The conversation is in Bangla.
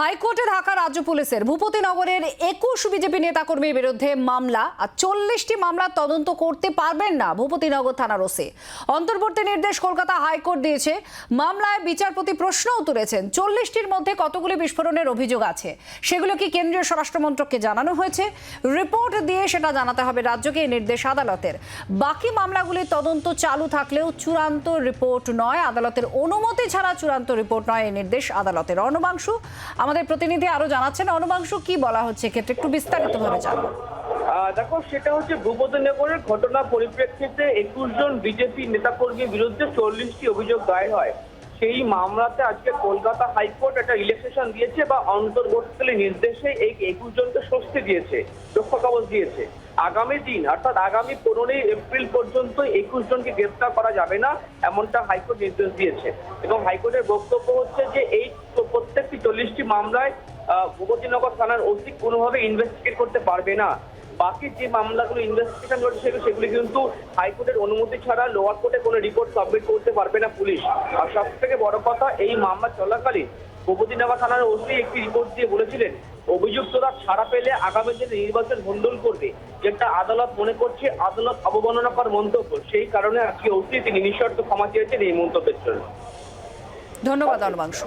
হাইকোর্টে ঢাকা রাজ্য পুলিশের ভূপতিনগরের একুশ বিজেপি নেতাকর্মীর বিরুদ্ধে মামলা, আর চল্লিশটি মামলা তদন্ত করতে পারবেন না ভূপতিনগর থানার ওসি। অন্তর্বর্তী নির্দেশ কলকাতা হাইকোর্ট দিয়েছে, মামলায় বিচারপতি প্রশ্নও তুলেছেন। চল্লিশটির মধ্যে কতগুলি বিস্ফোরণের অভিযোগ আছে, সেগুলো কি কেন্দ্রীয় স্বরাষ্ট্রমন্ত্রককে জানানো হয়েছে? রিপোর্ট দিয়ে সেটা জানাতে হবে রাজ্যকে নির্দেশ আদালতের। বাকি মামলাগুলির তদন্ত চালু থাকলেও চূড়ান্ত রিপোর্ট নয়, আদালতের অনুমতি ছাড়া চূড়ান্ত রিপোর্ট নয়, এই নির্দেশ আদালতের। অনবাংশু আমাদের প্রতিনিধি আরও জানাচ্ছেন অনবাংশু কি বলা হচ্ছে? ক্ষেত্রে একটু বিস্তারিতভাবে আহ, দেখো সেটা হচ্ছে ভূপতিনগরের ঘটনা পরিপ্রেক্ষিতে একুশ জন বিজেপি নেতাকর্মীর বিরুদ্ধে চল্লিশটি অভিযোগ দায়ের হয়। সেই মামলাতে আজকে কলকাতা হাইকোর্ট একটা রিল্যাক্সেশন দিয়েছে বা অন্তর্বর্তীকালীন নির্দেশে এই একুশ জনকে স্বস্তি দিয়েছে রক্ষা কবচ দিয়েছে। আগামী দিন অর্থাৎ আগামী পনেরোই এপ্রিল পর্যন্ত একুশ জনকে গ্রেফতার করা যাবে না এমনটা হাইকোর্ট নির্দেশ দিয়েছে। এবং হাইকোর্টের বক্তব্য হচ্ছে যে এই চল্লিশটি মামলায় ভূপতিনগর থানার ওসি কোনোভাবে ইনভেস্টিগেট করতে পারবে না। বাকি যে মামলাগুলো ইনভেস্টিগেশন করছে সেগুলো কিন্তু হাইকোর্টের অনুমতি ছাড়া লোয়ার কোর্টে কোনো রিপোর্ট সাবমিট করতে পারবে না পুলিশ। আর সব থেকে বড় কথা, এই মামলা চলাকালীন ভূপতিনগর থানার ওসি একটি রিপোর্ট দিয়ে বলেছিলেন, অভিযুক্তরা ছাড়া পেলে আগামী দিনে নির্বাচন ভণ্ডুল করবে। যেটা আদালত মনে করছে, আদালত অবমাননা অবমাননাকর মন্তব্য। সেই কারণে আজকে ওসি তিনি নিঃশর্ত ক্ষমা চেয়েছেন এই মন্তব্যের জন্য। ধন্যবাদ অনবাংশু